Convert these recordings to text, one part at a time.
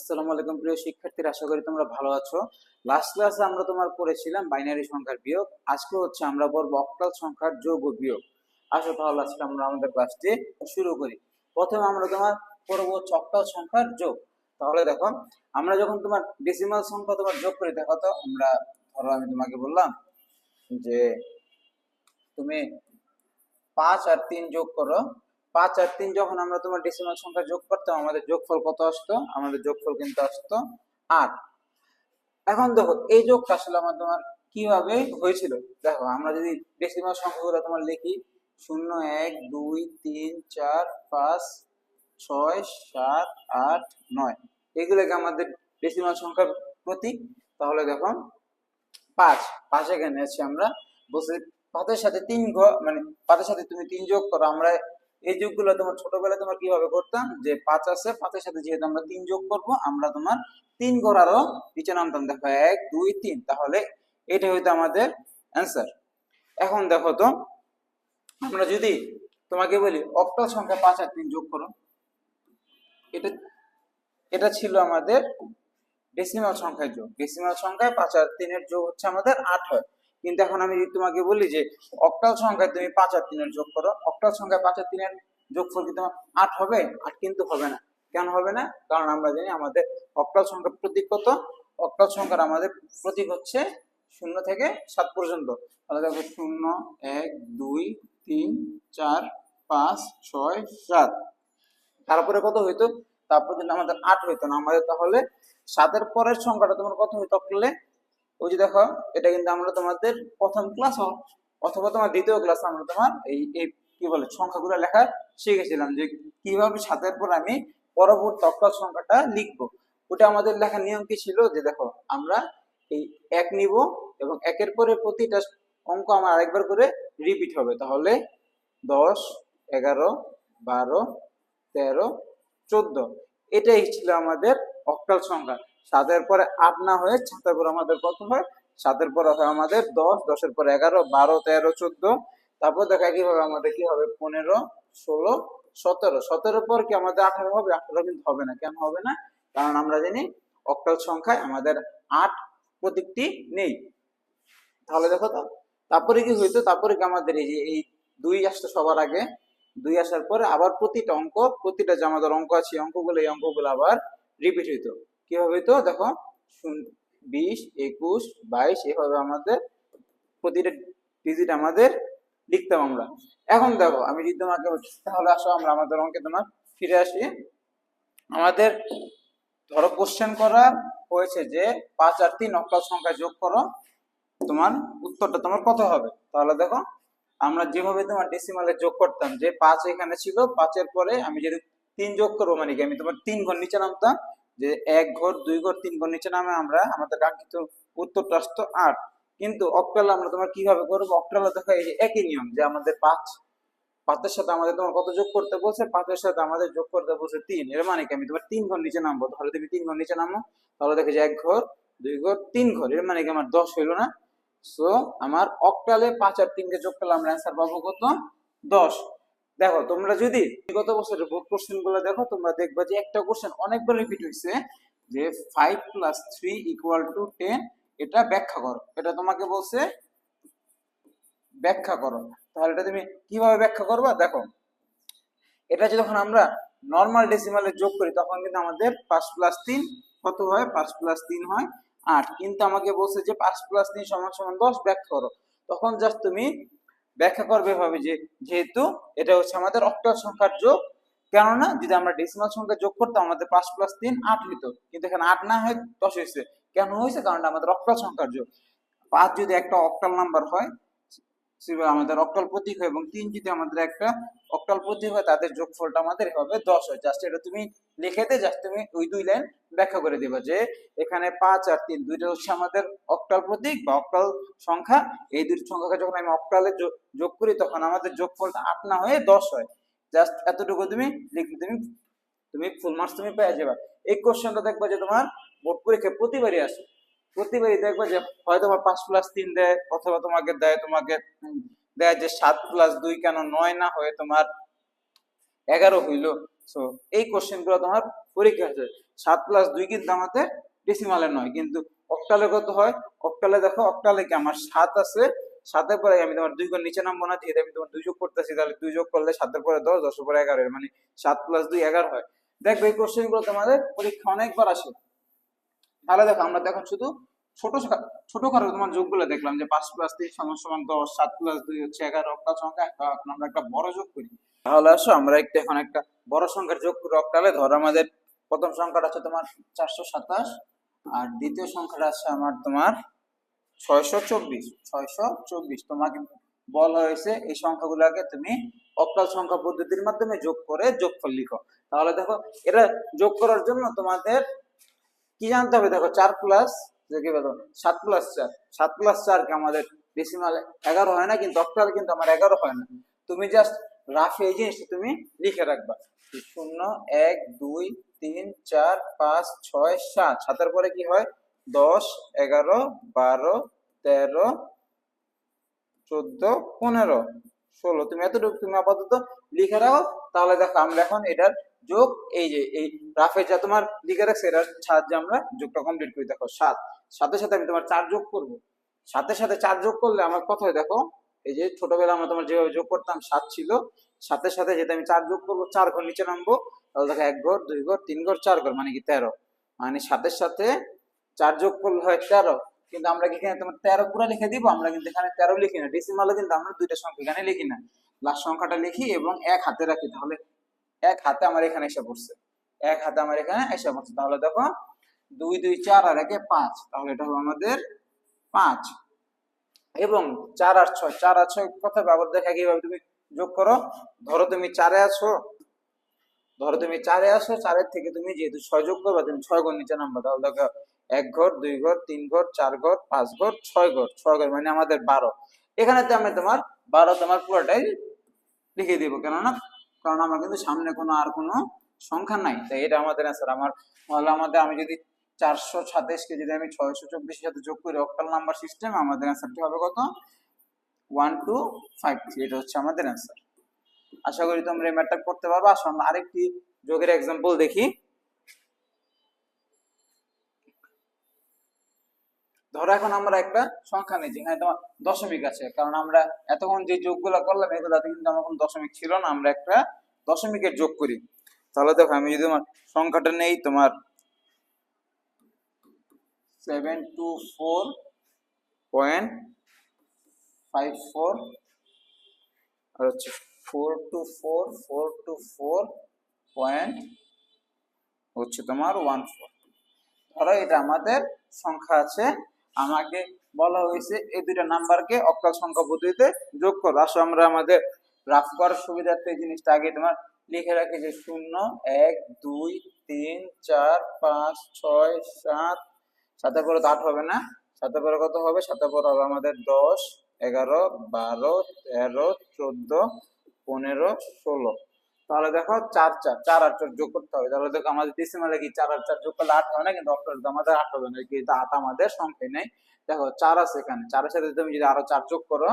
আসসালামু আলাইকুম প্রিয় আশা করি তোমরা ভালো আছো। লাস্ট ক্লাসে আমরা তোমার বাইনারি সংখ্যার বিয়োগ, আজকে হচ্ছে আমরা অক্টাল সংখ্যার যোগ বিয়োগ। আসো তাহলে আজকে আমরা আমাদের ক্লাসটি শুরু করি। প্রথমে আমরা তোমার পড়ব হচ্ছে অক্টাল সংখ্যার যোগ। তাহলে দেখো, আমরা যখন তোমার ডেসিমাল সংখ্যা তোমার যোগ করি, দেখো তো, আমরা ধরো আমি তোমাকে বললাম যে তুমি পাঁচ আর তিন যোগ করো পাঁচ আর তিন যখন আমরা তোমার ডেসিমাল সংখ্যা যোগ করতাম, আমাদের যোগফল কত আসতো? আমাদের যোগফল কিন্তু আসতো আট। এখন দেখো, এই যোগটা আসলে আমার তোমার কীভাবে হয়েছিল? দেখো, আমরা যদি ডেসিমাল সংখ্যাগুলো তোমার লিখি, শূন্য, এক, দুই, তিন, চার, পাঁচ, ছয়, সাত, আট, নয়। এগুলোকে আমাদের ডেসিমাল সংখ্যার প্রতীক। তাহলে দেখো, পাঁচ। পাঁচ এখানে আছি আমরা। বসে পাঁচের সাথে তিন মানে পাঁচের সাথে তুমি তিন যোগ করো, আমরা এই যোগগুলো তোমার ছোটবেলায় তোমার কীভাবে করতাম? যে পাঁচ আছে, পাঁচের সাথে যেহেতু আমরা তিন যোগ করব, আমরা তোমার তিন গড়ারও নিচে নামতাম। দেখো এক, দুই, তিন। তাহলে এটা হইতো আমাদের অ্যান্সার এখন দেখো তো, আমরা যদি তোমাকে বলি অক্টাল সংখ্যা পাঁচ আর তিন যোগ করো, এটা এটা ছিল আমাদের ডেসিমাল সংখ্যায় যোগ। ডেসিমাল সংখ্যায় পাঁচ আর তিনের যোগ হচ্ছে আমাদের আট হয়। কিন্তু এখন আমি তোমাকে বলি যে অক্টাল সংখ্যায় তুমি পাঁচ আর তিনের যোগ করো। অক্টাল সংখ্যায় পাঁচ আর তিনের যোগফল কি তোমার আট হবে? আট কিন্তু হবে না। কেন হবে না? কারণ আমরা জানি আমাদের অক্টাল সংখ্যার প্রতীক কত? অক্টাল সংখ্যার আমাদের প্রতীক হচ্ছে শূন্য থেকে সাত পর্যন্ত। তাহলে দেখো শূন্য, এক, দুই, তিন, চার, পাঁচ, ছয়, সাত। তারপরে কত হইতো? তারপর আমাদের আট হইতো না, আমাদের তাহলে সাতের পরের সংখ্যাটা তোমার কত হইতো? অক্টালে ওই যে দেখো, এটা কিন্তু আমরা তোমাদের প্রথম ক্লাস অথবা তোমার দ্বিতীয় ক্লাস আমরা তোমার এই এই কি বলে, সংখ্যাগুলো লেখা শিখেছিলাম যে কীভাবে সাতের পর আমি পরবর্তী অক্টাল সংখ্যাটা লিখব। ওটা আমাদের লেখার নিয়ম কি ছিল যে দেখো, আমরা এই এক নিব এবং একের পরে প্রতিটা অঙ্ক আমার আরেকবার করে রিপিট হবে। তাহলে দশ, এগারো, বারো, তেরো, চোদ্দ, এটাই ছিল আমাদের অক্টাল সংখ্যা। সাতের পরে আট না হয়ে সাতের পরে আমাদের কত হয়, সাতের পরে হয় আমাদের দশ, দশের পরে এগারো, বারো, তেরো, চোদ্দ। তারপর দেখা কীভাবে আমাদের কি হবে? পনেরো, ষোলো, সতেরো। সতেরো পর কি আমাদের আঠারো হবে? আঠারো কিন্তু হবে না। কেন হবে না? কারণ আমরা জানি অক্টাল সংখ্যায় আমাদের আট প্রতীকটি নেই। তাহলে দেখো তো, তারপরে কি হইতো? তারপরে কি আমাদের এই যে, এই দুই আসতো সবার আগে। দুই আসার পরে আবার প্রতিটা অঙ্ক, প্রতিটা যে আমাদের অঙ্ক আছে অঙ্কগুলো, এই অঙ্কগুলো আবার রিপিট হইতো। কীভাবে তো? দেখো বিশ, একুশ, বাইশ, এভাবে আমাদের প্রতিটা ডিজিট আমাদের লিখতাম আমরা। এখন দেখো, আমি যদি তোমাকে তাহলে আসো আমরা আমাদের অঙ্কে তোমার ফিরে আসি। আমাদের ধরো কোশ্চেন করা হয়েছে যে পাঁচ আর তিন অক্টাল সংখ্যা যোগ করো, তোমার উত্তরটা তোমার কত হবে? তাহলে দেখো, আমরা যেভাবে তোমার ডেসিমালে যোগ করতাম, যে পাঁচ এখানে ছিল, পাঁচের পরে আমি যদি তিন যোগ করব মানে কি? আমি তোমার তিন ঘর নিচে নামতাম যে এক ঘর, দুই ঘর, তিন ঘর নিচে নামে আমরা আমাদের কাঙ্ক্ষিত উত্তরটা আসতো আট। কিন্তু অক্টাল আমরা তোমার কীভাবে করব? অক্টাল দেখো এই যে একই নিয়ম যে আমাদের পাঁচ। পাঁচের সাথে আমাদের তোমার কত যোগ করতে বলছে? পাঁচের সাথে আমাদের যোগ করতে বলছে তিন। এর মানে কি? আমি তোমার তিন ঘর নিচে নামবো। তাহলে তুমি তিন ঘর নিচে নামো, তাহলে দেখো যে এক ঘর, দুই ঘর, তিন ঘর। এর মানে কি? আমার দশ হইল না। সো আমার অক্টালে পাঁচ আর তিনকে যোগ করলে আমরা অ্যান্সার পাবো কত? দশ। দেখো, তোমরা যদি বিগত বছরের বোর্ড কোশ্চেনগুলো দেখো, তোমরা দেখবা যে একটা কোশ্চেন অনেকবার রিপিট হয়েছে, যে five plus three equal to ten এটা ব্যাখ্যা করো। এটা তোমাকে বলছে, ব্যাখ্যা করো। তাহলে এটা তুমি কীভাবে ব্যাখ্যা করবা? দেখো, এটা যখন আমরা নর্মাল ডেসিমালে যোগ করি, তখন কিন্তু আমাদের পাঁচ প্লাস তিন কত হয়? পাঁচ প্লাস তিন হয় আট। কিন্তু আমাকে বলছে যে পাঁচ প্লাস তিন সমান সমান দশ, ব্যাখ্যা করো। তখন জাস্ট তুমি ব্যাখ্যা করবে ভাবে যে, যেহেতু এটা হচ্ছে আমাদের অক্টাল সংখ্যার যোগ, কেননা যদি আমরা ডেসিমাল সংখ্যা যোগ করতাম, আমাদের পাঁচ প্লাস তিন আট হইতো। কিন্তু এখানে আট না হয় দশ হয়েছে। কেন হয়েছে? কারণ আমাদের অক্টাল সংখ্যার যোগ। পাঁচ যদি একটা অক্টাল নাম্বার হয় আমাদের অক্টাল প্রতীক হয় এবং তিন যদি আমাদের একটা অক্টাল প্রতীক হয়, তাদের যোগফলটা আমাদের হবে দশ হয়। জাস্ট এটা তুমি লিখে দে জাস্ট তুমি ওই দুই লাইন ব্যাখ্যা করে দিবা যে এখানে পাঁচ আর তিন দুইটা হচ্ছে আমাদের অক্টাল প্রতীক বা অক্টাল সংখ্যা। এই দুটি সংখ্যাকে যখন আমি অক্টালে যোগ- যোগ করি, তখন আমাদের যোগফলটা আট না হয়ে দশ হয়। জাস্ট এতটুকু তুমি লিখলে তুমি তুমি ফুল মার্কস তুমি পেয়ে যাবে। এই কোশ্চেনটা দেখবা যে তোমার বোর্ড পরীক্ষায় প্রতিবারই আসে। প্রতিবারই দেখবা যে হয় তোমার পাঁচ প্লাস তিন দেয়, অথবা তোমাকে দেয় তোমাকে দেয় যে সাত প্লাস দুই কেন নয় না হয়ে তোমার এগারো হইল। সো এই কোশ্চেনগুলো তোমার পরীক্ষা আছে সাত প্লাস দুই কিন্তু আমাদের ডেসিমালে নয়, কিন্তু অক্টালে কত হয়? অক্টালে দেখো অক্টালে কি আমার সাত আছে, সাতের পরে আমি তোমার দুই ঘর নিচে নামবো না, যেহেতু আমি তোমার দুই যোগ করতেছি, তাহলে দুই যোগ করলে সাতের পরে দশ, দশের পরে এগারো মানে সাত প্লাস দুই এগারো হয়। দেখবে এই কোশ্চেনগুলো তোমাদের পরীক্ষা অনেকবার আসে। তাহলে দেখো আমরা দেখো শুধু ছোট ছোটখাটো তোমার যোগগুলো দেখলাম যে পাঁচ প্লাস তিন সমান সমান দশ, সাত প্লাস দুই হচ্ছে এগারো, অক্টাল সংখ্যা এখন আমরা একটা বড় যোগ করি। তাহলে আসো আমরা একটা এখন একটা বড় সংখ্যার যোগ করি অক্টালে। ধরো আমাদের প্রথম সংখ্যাটা হচ্ছে তোমার চারশো সাতাশ আর দ্বিতীয় সংখ্যাটা আছে আমার তোমার ছয়শো চব্বিশ। ছয়শো চব্বিশ, তোমাকে বলা হয়েছে এই সংখ্যাগুলোকে তুমি অক্টাল সংখ্যা পদ্ধতির মাধ্যমে যোগ করে যোগফল লিখো। তাহলে দেখো এটা যোগ করার জন্য তোমাদের কি জানতে হবে? দেখো চার প্লাস কি বলো সাত প্লাস চার। সাত প্লাস চার কি আমাদের ডেসিমাল এগারো হয় না কিন্তু অক্টাল কিন্তু আমার এগারো হয় না। তুমি জাস্ট রাফে এই জিনিসটা তুমি লিখে রাখবা। শূন্য, এক, দুই, তিন, চার, পাঁচ, ছয়, সাত। সাতের পরে কি হয়? দশ, এগারো, বারো, তেরো, চোদ্দ, পনেরো, ষোলো। তুমি এতটুকু তুমি আপাতত লিখে রাখো। তাহলে দেখো আমরা এখন এটার যোগ, এই যে, এই রাফে যা তোমার লিখে রাখছে, এটার সাহায্যে আমরা যোগটা কমপ্লিট করি। দেখো, সাত। সাথে সাথে আমি তোমার চার যোগ করব। সাথে সাথে চার যোগ করলে আমার কত হয়? দেখো, এই যে ছোটবেলা আমরা তোমার যেভাবে যোগ করতাম, সাত ছিল। সাথে সাথে যেটা আমি চার যোগ করব, চার ঘর নিচে নামবো, তাহলে দেখো, এক ঘর, দুই ঘর, তিন ঘর, চার ঘর মানে কি তেরো? মানে সাতের সাথে চার যোগ করলে হয় তেরো। কিন্তু আমরা এখানে তোমার তেরো পুরো লিখে দিব? আমরা কিন্তু এখানে তেরো লিখি না। ডেসিমালে কিন্তু আমরা দুইটা সংখ্যা এখানে লিখি না। লাস্ট সংখ্যাটা লিখি এবং এক হাতে রাখি। তাহলে এক হাতে আমার এখানে এসে পড়ছে। এক হাতে আমার এখানে এসে পড়ছে। তাহলে দেখো, দুই দুই, চার আর একে পাঁচ। তাহলে এটা হবে আমাদের পাঁচ। এবং চার আর ছয়। চার আর ছয় কথা ব্যবহার দেখা কীভাবে তুমি যোগ করো। ধরো তুমি চারে আছো। ধরো তুমি চারে আসো চারের থেকে তুমি যেহেতু ছয় যোগ করবে, তুমি ছয় ঘর নিচে নামবা। তাহলে দেখো, এক ঘর, দুই ঘর, তিন ঘর, চার ঘর, পাঁচ ঘর, ছয় ঘর। ছয় ঘর মানে আমাদের বারো। এখানে তো আমি তোমার বারো তোমার পুরোটাই লিখে দিব। কেননা কারণ আমার কিন্তু সামনে কোনো আর কোনো সংখ্যা নাই। তাই এটা আমাদের অ্যান্সার আমার আমাদের, আমি যদি চারশো সাতাইশকে যদি আমি ছয়শো চব্বিশের সাথে যোগ করি অক্টাল নাম্বার সিস্টেম আমাদের অ্যান্সারটি হবে কত? ওয়ান টু ফাইভ থ্রি এটা হচ্ছে আমাদের অ্যান্সার আশা করি তোমরা এই ম্যাটটা করতে পারব। আসো আমরা আরেকটি যোগের এক্সাম্পল দেখি। ধরো এখন আমরা একটা সংখ্যা নিই যেখানে তোমার দশমিক আছে, কারণ আমরা এতক্ষণ যে যোগগুলো করলাম, এগুলাতে কিন্তু আমার কোনো দশমিক ছিল না, আমরা একটা দশমিকের যোগ করি। তাহলে দেখো, আমি যদি আমার সংখ্যাটা নেই, তোমার seven two four point five four আর হচ্ছে four two four four two four point হচ্ছে তোমার ওয়ান ফোর ধরো এটা আমাদের সংখ্যা আছে আমাকে বলা হয়েছে এই দুইটা নাম্বারকে অক্টাল সংখ্যা পদ্ধতিতে যোগ করো। আসো আমরা আমাদের রাফ করার সুবিধার্থে এই জিনিসটা আগে তোমার লিখে রাখি যে শূন্য, এক, দুই, তিন, চার, পাঁচ, ছয়, সাত। সাথে পরে তো আট হবে না? সাথে পরে কত হবে? সাথে পরে হবে আমাদের দশ, এগারো, বারো, তেরো, চোদ্দ, পনেরো, ষোলো। তাহলে দেখো চার চার চার চার যোগ করতে হবে। তাহলে দেখো আমাদের ডিসিমালে কি চার আর চার যোগ করলে আট হবে না? কিন্তু অক্টোবর আমাদের আট হবে না কিন্তু আট আমাদের সংখ্যায় নেই। দেখো চার আছে এখানে, চারের সাথে তুমি যদি আরও চার যোগ করো,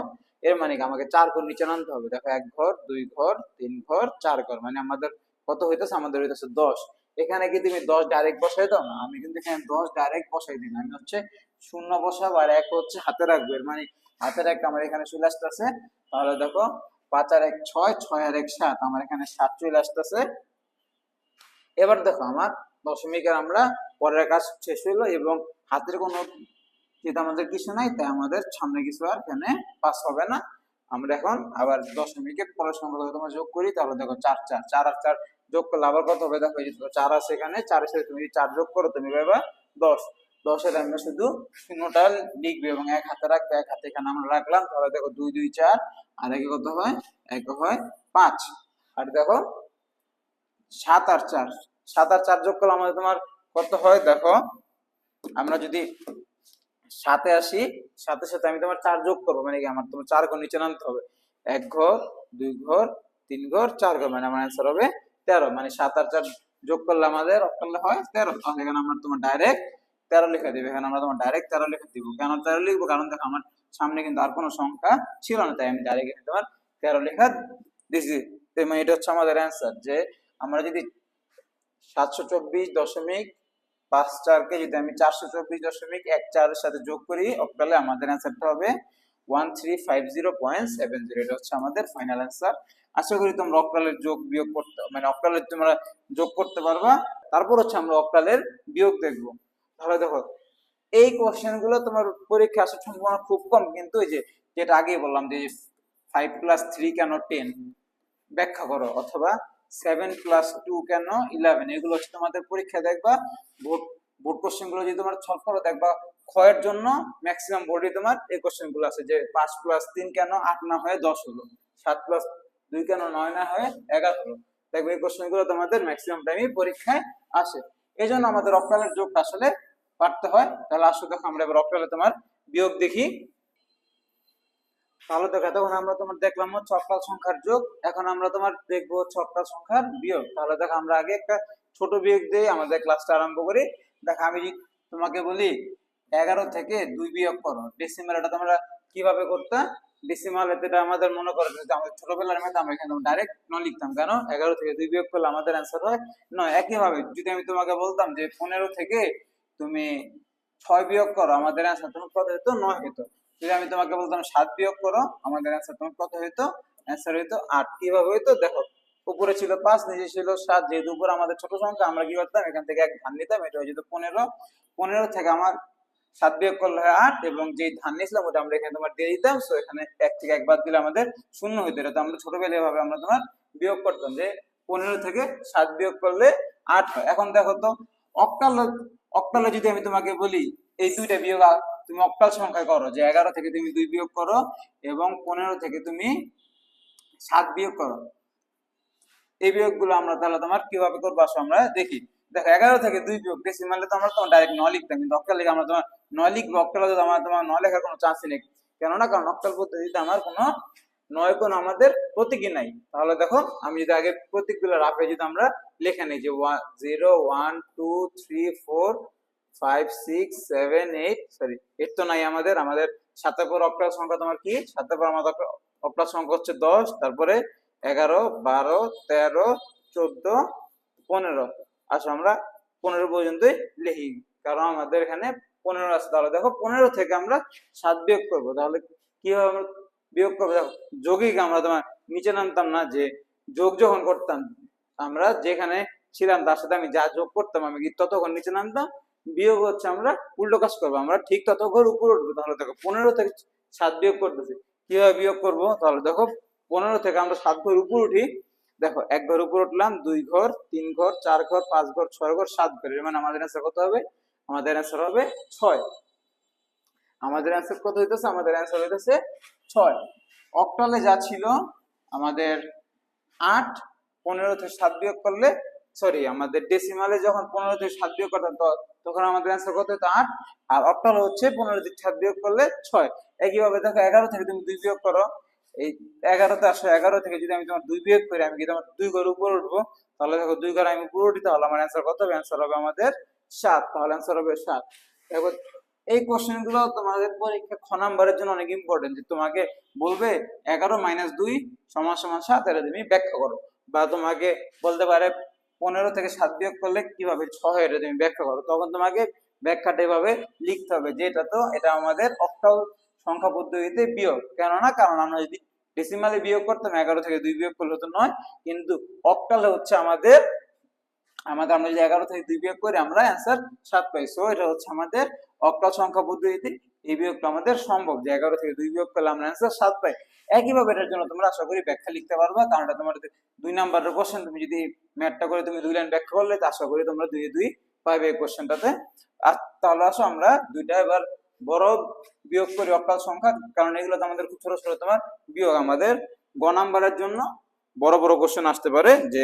এর মানে কি? আমাকে চার ঘর নিচে নামতে হবে। দেখো এক ঘর, দুই ঘর, তিন ঘর, চার ঘর মানে আমাদের কত হইতেছে? আমাদের হইতেছে দশ। এখানে কি তুমি দশ ডাইরেক্ট বসাই দাও? না, আমি কিন্তু এখানে দশ ডাইরেক্ট বসাই দিই আমি হচ্ছে শূন্য বসাবো আর এক হচ্ছে হাতে রাখব। এর মানে হাতের একটা আমার এখানে চলে আসতেছে। তাহলে দেখো পাঁচ আর এক ছয় ছয় আর এক সাত। আমার এখানে সাত চলে আসতেছে। এবার দেখো আমার দশমিকের আমরা পরের কাজ শেষ হইল এবং হাতের কোনো আমাদের কিছু নাই, তাই আমাদের সামনে কিছু আর এখানে পাস হবে না। আমরা এখন আবার দশমিকের পরের সংখ্যা তোমরা যোগ করি, তাহলে দেখো চার চার। চার আর চার যোগ করলে আবার কত হবে? দেখো চার আছে এখানে চারের সাথে তুমি চার যোগ করো, তুমি পাবা দশ। দশের আমরা শুধু শূন্যটা লিখবে এবং এক হাতে রাখবে, এক হাতে এখানে আমরা রাখলাম। তাহলে দেখো দুই দুই, চার, আর একে কত হয়? এক হয় পাঁচ। আর দেখো সাত আর চার। সাত আর চার যোগ করলে আমাদের তোমার কত হয়? দেখো, আমরা যদি সাথে আসি সাথে সাথে আমি তোমার চার যোগ করব। মানে কি? আমার তোমার চার ঘর নিচে নামতে হবে। এক ঘর, দুই ঘর, তিন ঘর, চার ঘর। মানে আমার অ্যান্সার হবে তেরো। মানে সাত আর চার যোগ করলে আমাদের করলে হয় তেরো। তাহলে এখানে আমার তোমার ডাইরেক্ট তেরো লিখে দিবে। এখানে আমরা তোমার ডাইরেক্ট তেরো লিখে দিব। কেন তেরো লিখব? কারণ দেখো আমার সামনে কিন্তু আর কোনো সংখ্যা ছিল না, তাই আমি ডাইরেক্ট এখানে তোমার তেরো লেখা দিছি। মানে এটা হচ্ছে আমাদের অ্যান্সার যে আমরা যদি সাতশো চব্বিশ দশমিক পাঁচ চারকে যদি আমি চারশো চব্বিশ দশমিক এক চারের সাথে যোগ করি, অক্টালে আমাদের অ্যান্সারটা হবে one three five zero point seven zero এটা হচ্ছে আমাদের ফাইনাল অ্যান্সার আশা করি তোমরা অক্টালের যোগ বিয়োগ করতে মানে অক্টালের তোমরা যোগ করতে পারবা। তারপর হচ্ছে আমরা অক্টালের বিয়োগ দেখব। তাহলে দেখো। এই কোশ্চেনগুলো তোমার পরীক্ষা আসার সম্ভাবনা খুব কম, কিন্তু এই যে যেটা আগেই বললাম যে ফাইভ প্লাস থ্রি কেন টেন ব্যাখ্যা করো, অথবা সেভেন প্লাস টু কেন ইলেভেন এগুলো হচ্ছে তোমাদের পরীক্ষা দেখবা, বোর্ড বোর্ড কোশ্চেনগুলো যদি তোমার সলভ করো, দেখবা ক্ষয়ের জন্য ম্যাক্সিমাম বোর্ডে তোমার এই কোশ্চেনগুলো আছে যে পাঁচ প্লাস তিন কেন আট না হয়ে দশ হলো? সাত প্লাস দুই কেন নয় না হয়ে এগারো হলো? দেখবে এই কোশ্চেনগুলো তোমাদের ম্যাক্সিমাম টাইমে পরীক্ষায় আসে। এই জন্য আমাদের অক্টালের যোগটা আসলে পারতে হয়, তাহলে আসো দেখো আমরা এবার অক্টালে তোমার বিয়োগ দেখি। তাহলে দেখো তখন আমরা তোমার দেখলাম হচ্ছে অক্টাল সংখ্যার যোগ, এখন আমরা তোমার দেখব হচ্ছে অক্টাল সংখ্যার বিয়োগ। তাহলে দেখো আমরা আগে একটা ছোট বিয়োগ দিয়ে আমাদের ক্লাসটা আরম্ভ করি। দেখো আমি তোমাকে বলি, এগারো থেকে দুই বিয়োগ করো। ডেসিমাল এটা তোমরা কীভাবে করতে? ডেসিমাল এটা আমাদের মনে করো যদি আমাদের ছোটবেলার মেয়েতে আমরা এখানে ডাইরেক্ট ন লিখতাম। কেন? এগারো থেকে দুই বিয়োগ করলে আমাদের অ্যান্সার হয় নয়। একইভাবে যদি আমি তোমাকে বলতাম যে পনেরো থেকে তুমি ছয় বিয়োগ করো, আমাদের অ্যান্সার তোমার কত হইতো নয় হতো যদি আমি তোমাকে বলতাম সাত বিয়োগ করো, আমাদের অ্যান্সার তোমার কত হইতো অ্যান্সার হইতো আট। কীভাবে হইতো? দেখো, উপরে ছিল পাঁচ, নিচে ছিল সাত। যেহেতু উপরে আমাদের ছোট সংখ্যা, আমরা কি করতাম? এখান থেকে এক ধান নিতাম, এটা হয়ে যেত পনেরো। পনেরো থেকে আমার সাত বিয়োগ করলে হয় আট, এবং যে ধান নিয়েছিলাম, ওটা আমরা এখানে তোমার দিয়ে দিতাম। সো এখানে এক থেকে একবার দিলে আমাদের শূন্য হইতো। এটা তো আমরা ছোটবেলায় ভাবে আমরা তোমার বিয়োগ করতাম যে, পনেরো থেকে সাত বিয়োগ করলে আট হয়। এখন দেখো তো অক্টাল অক্টালে যদি আমি তোমাকে বলি, এই দুইটা বিয়োগ তুমি অক্টাল সংখ্যায় করো, যে এগারো থেকে তুমি দুই বিয়োগ করো এবং পনেরো থেকে তুমি সাত বিয়োগ করো। এই বিয়োগগুলো আমরা তাহলে তোমার কীভাবে করব? আসো আমরা দেখি। দেখো, এগারো থেকে দুই বিয়োগ ডেসিমালে তো আমরা তোমার ডাইরেক্ট নয় লিখতাম, কিন্তু অক্টাল লিখে আমরা তোমার নয় লিখব। অক্টালে আমার তোমার নয় লেখার কোনো চান্স নেই, কেননা কারণ অক্টাল পদ্ধতিতে আমার কোনো নয় কোন আমাদের প্রতীকই নাই। তাহলে দেখো, আমি যদি আগে প্রতীকগুলো রাফে যদি আমরা লিখে নিই যে zero one two three four five six seven eight sorry eight তো নাই আমাদের। আমাদের সাতের পর অক্টাল সংখ্যা তোমার কি? সাতের পর আমাদের অক্টাল সংখ্যা হচ্ছে দশ, তারপরে এগারো, বারো, তেরো, চোদ্দ, পনেরো। আসো আমরা পনেরো পর্যন্তই লিখি, কারণ আমাদের এখানে পনেরো আছে। তাহলে দেখো পনেরো থেকে আমরা সাত বিয়োগ করব। তাহলে কীভাবে আমরা বিয়োগ করব? দেখো, যোগিক আমরা তোমার নিচে নামতাম না, যে যোগ যখন করতাম আমরা যেখানে ছিলাম, তার সাথে আমি যা যোগ করতাম, আমি কি ততক্ষণ নিচে নামতাম? বিয়োগ হচ্ছে আমরা উল্টো কাজ করব। আমরা ঠিক ততক্ষণ উপরে উঠবো। তাহলে দেখো পনেরো থেকে সাত বিয়োগ করতেছি। কীভাবে বিয়োগ করব? তাহলে দেখো পনেরো থেকে আমরা সাত ঘর উপর উঠি। দেখো, এক ঘর উপর উঠলাম, দুই ঘর, তিন ঘর, চার ঘর, পাঁচ ঘর, ছয় ঘর, সাত ঘর। এর মানে আমাদের অ্যান্সার কত হবে? আমাদের অ্যান্সার হবে ছয়। আমাদের অ্যান্সার কত হইতেছে? আমাদের অ্যান্সার হইতেছে ছয়। অক্টালে যা ছিল, আমাদের আট পনেরো থেকে সাত বিয়োগ করলে সরি আমাদের ডেসিমালে যখন পনেরো থেকে সাত বিয়োগ করতাম তখন আমাদের অ্যান্সার কত হতো? আট। আর অক্টাল হচ্ছে পনেরো থেকে সাত বিয়োগ করলে ছয়। একইভাবে দেখো, এগারো থেকে তুমি দুই বিয়োগ করো। এই এগারোতে আসো, এগারো থেকে যদি আমি তোমার দুই বিয়োগ করি, আমি কি তোমার দুই ঘর উপরে উঠবো? তাহলে দেখো, দুই ঘর আমি উপর উঠি, তাহলে আমার অ্যান্সার কত হবে? অ্যান্সার হবে আমাদের সাত। তাহলে অ্যান্সার হবে সাত। দেখো এই কোশ্চেনগুলো তোমাদের পরীক্ষা খ নাম্বারের জন্য অনেক ইম্পর্টেন্ট যে তোমাকে বলবে এগারো মাইনাস দুই সমান সমান সাত, এটা তুমি ব্যাখ্যা করো। বা তোমাকে বলতে পারে পনেরো থেকে সাত বিয়োগ করলে কীভাবে ছয় এটা তুমি ব্যাখ্যা করো। তখন তোমাকে ব্যাখ্যাটা এভাবে লিখতে হবে যে এটা তো, এটা আমাদের অক্টাল সংখ্যা পদ্ধতিতে বিয়োগ। কেননা, কারণ আমরা যদি ডেসিমালে বিয়োগ করতাম, এগারো থেকে দুই বিয়োগ করলে তো নয়, কিন্তু অক্টালে হচ্ছে আমাদের আমাদের, আমরা যদি এগারো থেকে দুই বিয়োগ করি, আমরা অ্যান্সার সাত পাই। সো এটা হচ্ছে আমাদের অক্টাল সংখ্যা পদ্ধতিতে এই বিয়োগটা আমাদের সম্ভব যে এগারো থেকে দুই বিয়োগ করলে আমরা অ্যান্সার সাত পাই। একইভাবে এটার জন্য তোমরা আশা করি ব্যাখ্যা লিখতে পারবা, কারণ এটা তোমার দুই নাম্বারের কোশ্চেন তুমি যদি ম্যাথটা করে তুমি দুই লাইন ব্যাখ্যা করলে, তো আশা করি তোমরা দুই দুই পাইবে এই কোশ্চেনটাতে আর তাহলে আসো আমরা দুইটা এবার বড় বিয়োগ করি অক্টাল সংখ্যা, কারণ এগুলো তো আমাদের খুব ছোট ছোট তোমার বিয়োগ। আমাদের গ নাম্বারের জন্য বড় বড় কোশ্চেন আসতে পারে যে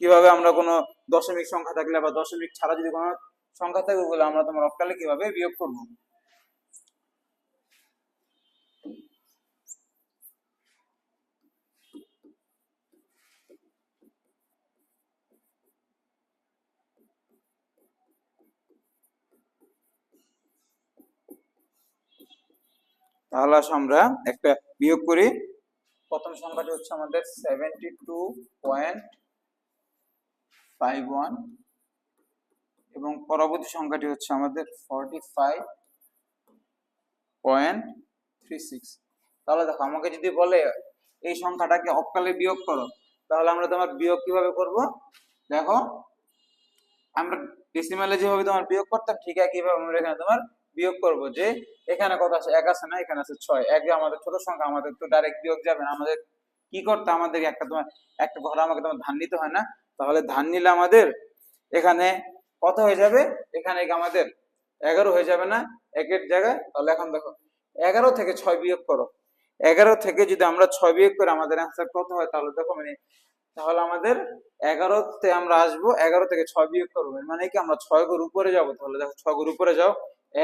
কীভাবে আমরা কোনো দশমিক সংখ্যা থাকলে বা দশমিক ছাড়া যদি কোনো সংখ্যা থাকে, ওগুলো আমরা তোমার অক্টালে কীভাবে বিয়োগ করব? তাহলে আসো আমরা একটা বিয়োগ করি। প্রথম সংখ্যাটি হচ্ছে আমাদের seventy two point five one এবং পরবর্তী সংখ্যাটি হচ্ছে আমাদের forty five point three six তাহলে দেখো, আমাকে যদি বলে এই সংখ্যাটাকে অকালে বিয়োগ করো, তাহলে আমরা তোমার বিয়োগ কীভাবে করব? দেখো, আমরা ডেসিমালে যেভাবে তোমার বিয়োগ করতাম, ঠিক একইভাবে আমরা এখানে তোমার বিয়োগ করব যে এখানে কত আছে? এক আছে না, এখানে আছে ছয়। এক আমাদের ছোট সংখ্যা, আমাদের তো ডাইরেক্ট বিয়োগ যাবে না। আমাদের কি করতে আমাদের একটা তোমার, একটা ঘরে আমাকে তোমার ধান নিতে হয় না। তাহলে ধান নিলে আমাদের এখানে কত হয়ে যাবে? এখানে আমাদের এগারো হয়ে যাবে না? একের জায়গায়, তাহলে এখন দেখো, এগারো থেকে ছয় বিয়োগ করো। এগারো থেকে যদি আমরা ছয় বিয়োগ করে আমাদের অ্যান্সার কত হয়? তাহলে দেখো মানে তাহলে আমাদের এগারোতে আমরা আসব, এগারো থেকে ছয় বিয়োগ করব। মানে কি? আমরা ছয় ঘর উপরে যাব। তাহলে দেখো, ছয় ঘর উপরে যাও।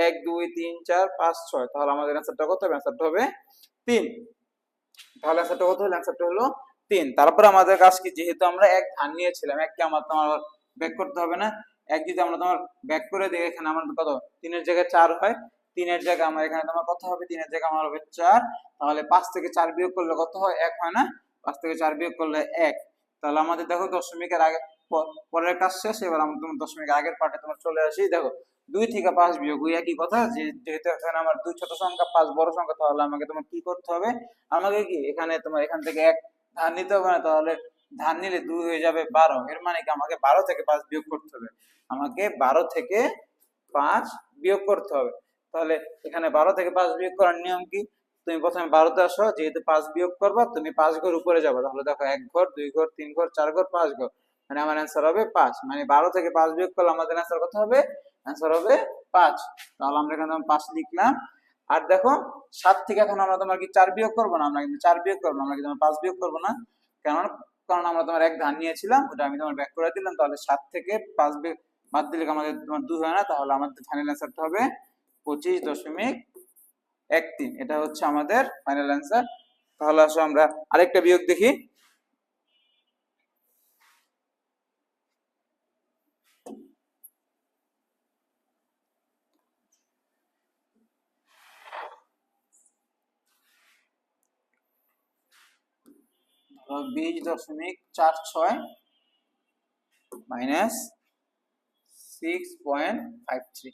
এক, দুই, তিন, চার, পাঁচ, ছয়। তাহলে আমাদের অ্যান্সারটা কত হবে? অ্যান্সারটা হবে তিন। তাহলে অ্যান্সারটা কত হলো? অ্যান্সারটা হলো তিন। তারপর আমাদের কাজ কি? যেহেতু আমরা এক ধান নিয়েছিলাম এককে আমার তোমার ব্যাক করতে হবে না? এক যদি আমরা তোমার ব্যাক করে দিই, এখানে আমার কত? তিনের জায়গায় চার হয়। তিনের জায়গায় আমার এখানে তোমার কত হবে? তিনের জায়গায় আমার হবে চার। তাহলে পাঁচ থেকে চার বিয়োগ করলে কত হয়? এক হয় না? পাঁচ থেকে চার বিয়োগ করলে এক। তাহলে আমাদের দেখো দশমিকের আগে পরের কাজ শেষ। এবার আমরা তোমার দশমিকের আগের পার্টে তোমার চলে আসি। দেখো, দুই থেকে পাঁচ বিয়োগ, ওই একই কথা। যে, যেহেতু এখানে আমার দুই ছোট সংখ্যা, পাঁচ বড় সংখ্যা, তাহলে আমাকে তোমার কি করতে হবে? আমাকে কি? এখানে তোমার এখান থেকে এক ধান নিতে হবে না, তাহলে ধান নিলে দুই হয়ে যাবে বারো। এর মানে কি? আমাকে বারো থেকে পাঁচ বিয়োগ করতে হবে। আমাকে বারো থেকে পাঁচ বিয়োগ করতে হবে। তাহলে এখানে বারো থেকে পাঁচ বিয়োগ করার নিয়ম কি? তুমি প্রথমে বারোতে আসো, যেহেতু পাঁচ বিয়োগ করবা, তুমি পাঁচ ঘর উপরে যাব। তাহলে দেখো এক ঘর, দুই ঘর, তিন ঘর, চার ঘর, পাঁচ ঘর। মানে আমার অ্যান্সার হবে পাঁচ। মানে বারো থেকে পাঁচ বিয়োগ করলে আমাদের অ্যান্সার কত হবে? অ্যান্সার হবে পাঁচ। তাহলে আমরা এখানে পাঁচ লিখলাম আর দেখো, সাত থেকে এখন আমরা তোমার কি চার বিয়োগ করব না? আমরা কিন্তু চার বিয়োগ করব আমরা কি তোমার পাঁচ বিয়োগ করব না। কেন কারণ আমরা তোমার এক ধান নিয়েছিলাম, ওটা আমি তোমার ব্যাক করে দিলাম, তাহলে সাত থেকে পাঁচ বিয়োগ বাদ দিলে আমাদের তোমার দুই হয় না? তাহলে আমাদের ফাইনাল অ্যান্সারটা হবে পঁচিশ দশমিক এক তিন। এটা হচ্ছে আমাদের ফাইনাল অ্যান্সার তাহলে আসো আমরা আরেকটা বিয়োগ দেখি। ধরো বিশ দশমিক চার ছয় minus six point five three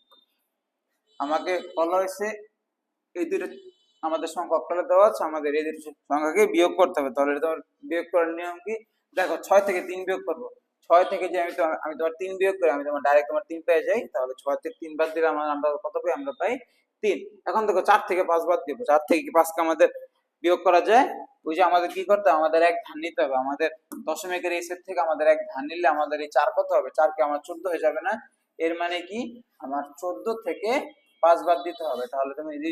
আমাকে বলা হয়েছে, এই দুটো আমাদের সংখ্যা অক্টালে দেওয়া আছে, আমাদের এই দুটো সংখ্যাকে বিয়োগ করতে হবে। তাহলে তোমার বিয়োগ করার নিয়ম কি? দেখো, ছয় থেকে তিন বিয়োগ করব। ছয় থেকে যে আমি তোমার আমি তোমার তিন বিয়োগ করি, আমি তোমার ডাইরেক্ট তোমার তিন পেয়ে যাই, তাহলে ছয় থেকে তিন বাদ দিলে আমার আমরা কত পাই? আমরা পাই তিন। এখন দেখো, চার থেকে পাঁচ বাদ দিব। চার থেকে পাঁচকে আমাদের বিয়োগ করা যায়। ওই যে আমাদের কি করতে হবে? আমাদের এক ধান নিতে হবে। আমাদের দশমিকের এই সেট থেকে আমাদের এক ধান নিলে আমাদের এই চার কত হবে? চার কি আমার চোদ্দ হয়ে যাবে না? এর মানে কি? আমার চোদ্দ থেকে পাঁচ বাদ দিতে হবে। তাহলে তুমি যদি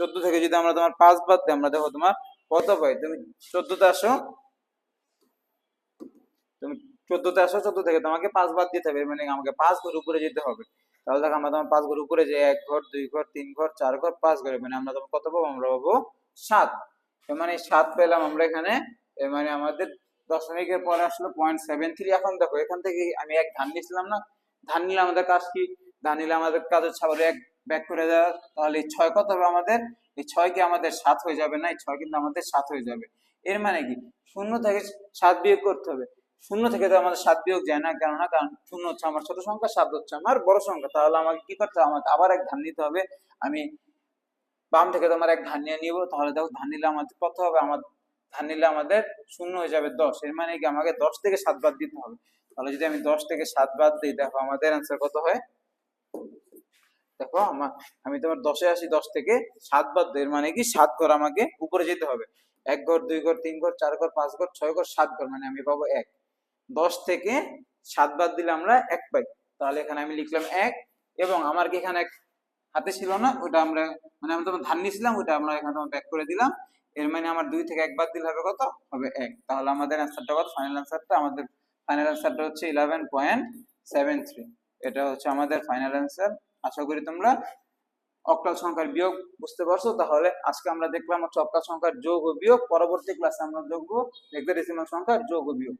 চোদ্দ থেকে যদি আমরা তোমার পাঁচ বাদ দিই, আমরা দেখো তোমার কত পাই? তুমি চোদ্দতে আসো। তুমি চোদ্দতে আসো, চোদ্দ থেকে তোমাকে পাঁচ বাদ দিতে হবে। মানে আমাকে পাঁচ ঘর উপরে যেতে হবে। তাহলে দেখো আমরা তোমার পাঁচ ঘর উপরে যে এক ঘর, দুই ঘর, তিন ঘর, চার ঘর, পাঁচ ঘর মানে আমরা তোমার কত পাবো? আমরা পাবো সাত। মানে সাত পেলাম আমরা এখানে। মানে আমাদের দশমিকের পরে আসলো পয়েন্ট সেভেন থ্রি এখন দেখো, এখান থেকে আমি এক ধান নিয়েছিলাম না? ধান নিলে আমাদের কাজ কি? ধান নিলে আমাদের কাজ হচ্ছে আবার এক ব্যাক করে দেওয়া। তাহলে এই ছয় কত হবে আমাদের? এই ছয় কি আমাদের সাত হয়ে যাবে না? এই ছয় কিন্তু আমাদের সাত হয়ে যাবে। এর মানে কি? শূন্য থেকে সাত বিয়োগ করতে হবে। শূন্য থেকে তো আমাদের সাত বিয়োগ যায় না, কেননা, কারণ শূন্য হচ্ছে আমার ছোট সংখ্যা, সাত হচ্ছে আমার বড় সংখ্যা। তাহলে আমাকে কি করতে হবে? আমাকে আবার এক ধান নিতে হবে। আমি বাম থেকে তোমার এক ধান নিয়ে নিব, তাহলে দেখো ধান নিলে আমাদের কত হবে? আমার ধান নিলে আমাদের শূন্য হয়ে যাবে দশ। এর মানে কি? আমাকে দশ থেকে সাত বাদ দিতে হবে। তাহলে যদি আমি দশ থেকে সাত বাদ দিই, দেখো আমাদের অ্যান্সার কত হয়? দেখো আমার আমি তোমার দশে আসি, দশ থেকে সাত বাদ দিই। এর মানে কি? সাত ঘর আমাকে উপরে যেতে হবে। এক ঘর, দুই ঘর, তিন ঘর, চার ঘর, পাঁচ ঘর, ছয় ঘর, সাত ঘর মানে আমি পাবো এক। দশ থেকে সাত বাদ দিলে আমরা এক পাই। তাহলে এখানে আমি লিখলাম এক এবং আমার কি এখানে হাতে ছিল না, ওটা আমরা মানে আমি তোমার ধান নিয়েছিলাম, ওটা আমরা এখানে তোমার ব্যাক করে দিলাম। এর মানে আমার দুই থেকে এক বাদ দিলে হবে কত? হবে এক। তাহলে আমাদের অ্যান্সারটা কত? ফাইনাল অ্যান্সারটা আমাদের ফাইনাল অ্যান্সারটা হচ্ছে ইলেভেন পয়েন্ট সেভেন থ্রি এটা হচ্ছে আমাদের ফাইনাল অ্যান্সার আশা করি তোমরা অক্টাল সংখ্যার বিয়োগ বুঝতে পারছ। তাহলে আজকে আমরা দেখলাম হচ্ছে অক্টাল সংখ্যার যোগ ও বিয়োগ। পরবর্তী ক্লাসে আমরা দেখব হেক্সাডেসিমাল সংখ্যার যোগ ও বিয়োগ।